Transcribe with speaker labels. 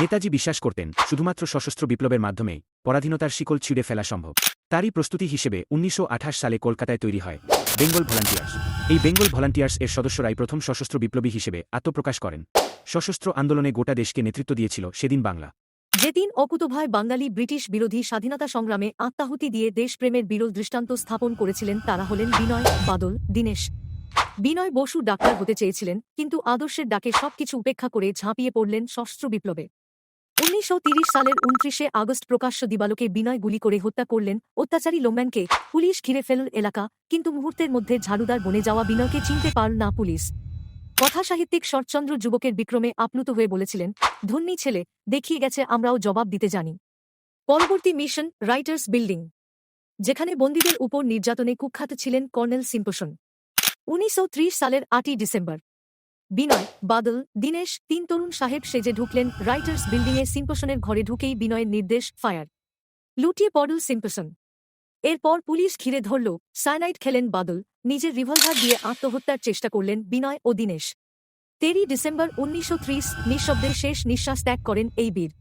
Speaker 1: নেতাজি বিশ্বাস করতেন, শুধুমাত্র সশস্ত্র বিপ্লবের মাধ্যমেই পরাধীনতার শিকল ছিঁড়ে ফেলা সম্ভব। তারই প্রস্তুতি হিসেবে উনিশশো আঠাশ সালে কলকাতায় তৈরি হয় বেঙ্গল ভলান্টিয়ার্স। এই বেঙ্গল ভলান্টিয়ার্স এর সদস্যরাই প্রথম সশস্ত্র বিপ্লবী হিসেবে আত্মপ্রকাশ করেন। সশস্ত্র আন্দোলনে গোটা দেশকে নেতৃত্ব দিয়েছিল সেদিন বাংলা।
Speaker 2: যেদিন অকুতভয় বাঙালি ব্রিটিশ বিরোধী স্বাধীনতা সংগ্রামে আত্মাহুতি দিয়ে দেশপ্রেমের বিরল দৃষ্টান্ত স্থাপন করেছিলেন তারা হলেন বিনয় বাদল, দীনেশ। বিনয় বসু ডাক্তার হতে চেয়েছিলেন, কিন্তু আদর্শের ডাকে সবকিছু উপেক্ষা করে ঝাঁপিয়ে পড়লেন সশস্ত্র বিপ্লবে। উনিশশো সালের উনত্রিশে আগস্ট প্রকাশ্য দিবালোকে বিনয় গুলি করে হত্যা করলেন অত্যাচারী লোম্যানকে পুলিশ ঘিরে ফেলল এলাকা, কিন্তু মুহূর্তের মধ্যে ঝাড়ুদার বনে যাওয়া বিনয়কে চিনতে পারল না পুলিশ। কথাসাহিত্যিক শরৎচন্দ্র যুবকের বিক্রমে আপ্লুত হয়ে বলেছিলেন, ধন্যী ছেলে, দেখিয়ে গেছে, আমরাও জবাব দিতে জানি। পরবর্তী মিশন, রাইটার্স বিল্ডিং, যেখানে বন্দীদের উপর নির্যাতনে কুখ্যাত ছিলেন কর্নেল সিম্পসন। উনিশশো সালের আটই ডিসেম্বর বিনয়, বাদল, দীনেশ, তিন তরুণ সাহেব সেজে ঢুকলেন রাইটার্স বিল্ডিংয়ে সিম্পসনের ঘরে ঢুকেই বিনয়ের নির্দেশ ফায়ার। লুটিয়ে পড়ল সিম্পসন। এরপর পুলিশ ঘিরে ধরল সায়ানাইট খেলেন বাদল, নিজের রিভলভার দিয়ে আত্মহত্যার চেষ্টা করলেন বিনয় ও দীনেশ। তেরই ডিসেম্বর উনিশশো ত্রিশ নিঃশব্দে শেষ নিঃশ্বাস ত্যাগ করেন এই বীর।